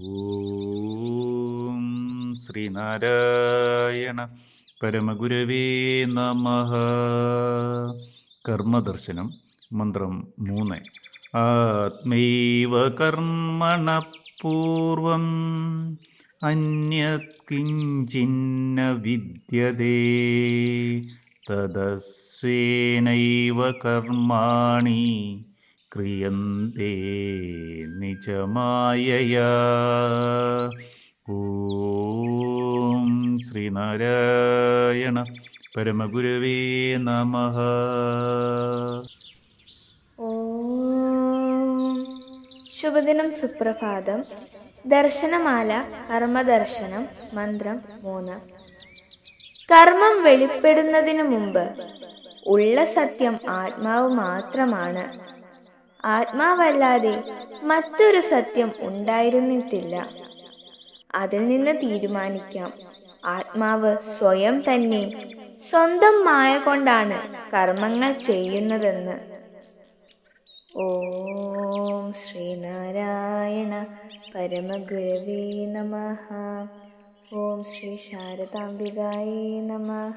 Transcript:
ഓം ശ്രീനാരായണ പരമഗുരവേ നമ. കർമ്മദർശനം മന്ത്രം മൂന്ന്. ആത്മൈവ കർമ്മണ പൂർവം അന്യത് കിഞ്ചിന്ന വിദ്യതേ. തദസ്വേനൈവ കർമാണി ക്രിയന്തേ. നിജമായയാ. ഓം ശ്രീനാരായണ പരമഗുരുവേ നമ. ശുഭദിനം സുപ്രഭാതം. ദർശനമാല കർമ്മദർശനം മന്ത്രം മൂന്ന്. കർമ്മം വെളിപ്പെടുന്നതിനു മുമ്പ് ഉള്ള സത്യം ആത്മാവ് മാത്രമാണ്. ആത്മാവല്ലാതെ മറ്റൊരു സത്യം ഉണ്ടായിരുന്നിട്ടില്ല. അതിൽ നിന്ന് തീരുമാനിക്കാം. ആത്മാവ് സ്വയം തന്നെ സ്വന്തം മായ കൊണ്ടാണ് കർമ്മങ്ങൾ ചെയ്യുന്നതെന്ന്. ഓം ശ്രീനാരായണ പരമഗുരവേ നമ. ഓം ശ്രീ ശാരദാംബികായേ നമ.